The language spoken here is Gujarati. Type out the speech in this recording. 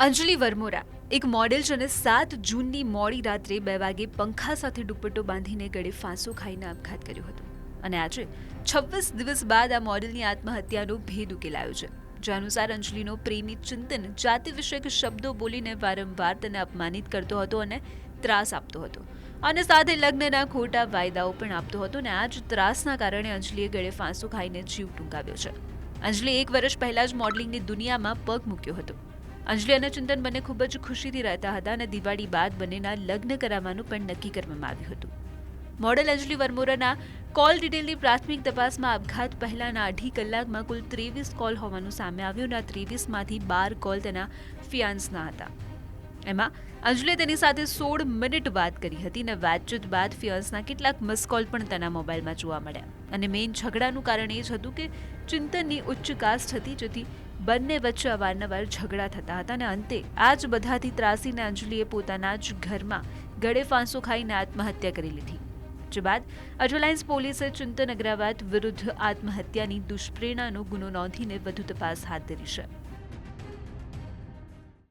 અંજલિ વરમોરા, એક મોડેલ જેને સાત જૂનની મોડી રાત્રે બે વાગે પંખા સાથે દુપટ્ટો બાંધીને ગળે ફાંસો ખાઈને આપઘાત કર્યો હતો. અને આજે, છવ્વીસ દિવસ બાદ આ મોડેલની આત્મહત્યાનો ભેદ ઉકેલાયો છે. જે અનુસાર અંજલિનો પ્રેમી ચિંતન જાતિ વિષયક શબ્દો બોલીને વારંવાર તેને અપમાનિત કરતો હતો અને ત્રાસ આપતો હતો. અને સાથે લગ્નના ખોટા વાયદાઓ પણ આપતો હતો અને આ જ ત્રાસના કારણે અંજલિએ ગળે ફાંસો ખાઈને જીવ ટૂંકાવ્યો છે. અંજલિ એક વર્ષ પહેલા જ મોડલિંગની દુનિયામાં પગ મૂક્યો હતો. અંજલિ અને ચિંતન બંને ખૂબ જ ખુશીથી રહેતા હતા અને દિવાળી બાદ બંનેના લગ્ન કરાવવાનું પણ નક્કી કરવામાં આવ્યું હતું. મોડેલ અંજલિ વરમોરાના કોલ ડિટેલની પ્રાથમિક તપાસમાં આપઘાત પહેલાના અઢી કલાકમાં કુલ ત્રેવીસ કોલ હોવાનું સામે આવ્યું અને આ ત્રેવીસમાંથી બાર કોલ તેના ફિયાન્સના હતા. એમાં અંજલિએ તેની સાથે સોળ મિનિટ વાત કરી હતી અને વાતચીત બાદ ફિયન્સના કેટલાક મિસ કોલ પણ તેના મોબાઈલમાં જોવા મળ્યા. અને મેઇન ઝઘડાનું કારણ એ જ હતું કે ચિંતનની ઉચ્ચ કાસ્ટ હતી, જેથી બંને વચ્ચે અવારનવાર ઝઘડા થતા હતા અને અંતે આ જ બધાથી ત્રાસીને અંજલિએ પોતાના જ ઘરમાં ગળે ફાંસો ખાઈને આત્મહત્યા કરી લીધી. જે બાદ અજલાઇન્સ પોલીસે ચિંતન અગ્રવાલ વિરુદ્ધ આત્મહત્યાની દુષ્પ્રેરણાનો ગુનો નોંધીને વધુ તપાસ હાથ ધરી છે.